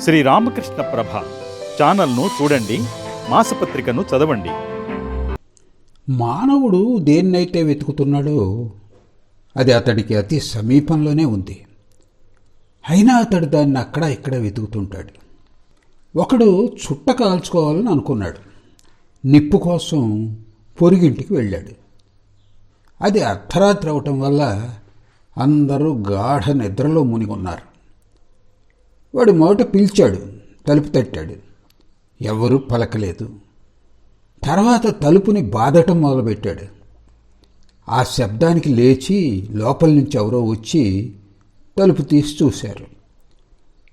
శ్రీ రామకృష్ణ ప్రభ ఛానల్ను చూడండి మాసపత్రికను చదవండి. మానవుడు దేన్నైతే వెతుకుతున్నాడో అది అతడికి అతి సమీపంలోనే ఉంది. అయినా అతడు దాన్ని అక్కడ ఇక్కడ వెతుకుతుంటాడు. ఒకడు చుట్ట కాల్చుకోవాలని అనుకున్నాడు. నిప్పు కోసం పొరుగింటికి వెళ్ళాడు. అది అర్ధరాత్రి అవటం వల్ల అందరూ గాఢ నిద్రలో మునిగున్నారు. వాడు మొదట పిలిచాడు తలుపు తట్టాడు. ఎవరూ పలకలేదు. తర్వాత తలుపుని బాధటం మొదలుపెట్టాడు. ఆ శబ్దానికి లేచి లోపల నుంచి ఎవరో వచ్చి తలుపు తీసి చూశారు.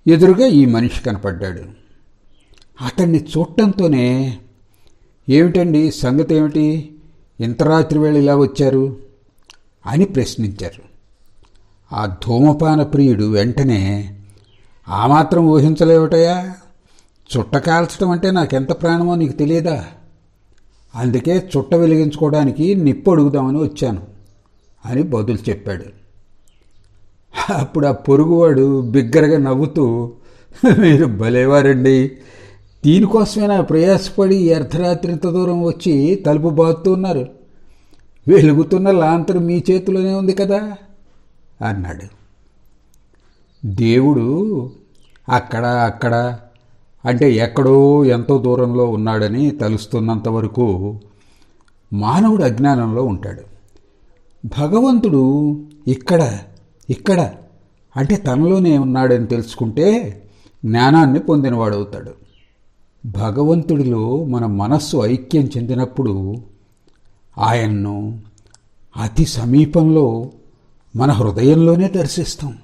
ఎదురుగా ఈ మనిషి కనపడ్డాడు. అతన్ని చూడటంతోనే ఏమిటండి సంగతి ఏమిటి? ఇంత రాత్రి వేళ ఇలా వచ్చారు? అని ప్రశ్నించారు. ఆ ధూమపాన ప్రియుడు వెంటనే ఆ మాత్రం ఊహించలేవటయా? చుట్ట కాల్చడం అంటే నాకెంత ప్రాణమో నీకు తెలియదా? అందుకే చుట్ట వెలిగించుకోవడానికి నిప్పు అడుగుదామని వచ్చాను అని బదులు చెప్పాడు. అప్పుడు ఆ పొరుగువాడు బిగ్గరగా నవ్వుతూ మీరు భలేవారండి. దీనికోసమే నా ప్రయాసపడి అర్ధరాత్రి ఇంత దూరం వచ్చి తలుపు బాదుతూ వెలుగుతున్న లాంతరు మీ చేతిలోనే ఉంది కదా? అన్నాడు. దేవుడు అక్కడ అక్కడ. అంటే ఎక్కడో ఎంతో దూరంలో ఉన్నాడని తలుస్తున్నంత వరకు మానవుడు అజ్ఞానంలో ఉంటాడు. భగవంతుడు ఇక్కడ ఇక్కడ. అంటే తనలోనే ఉన్నాడని తెలుసుకుంటే జ్ఞానాన్ని పొందినవాడవుతాడు భగవంతుడిలో మన మనస్సు ఐక్యం చెందినప్పుడు ఆయన్ను అతి సమీపంలో మన హృదయంలోనే దర్శిస్తాం.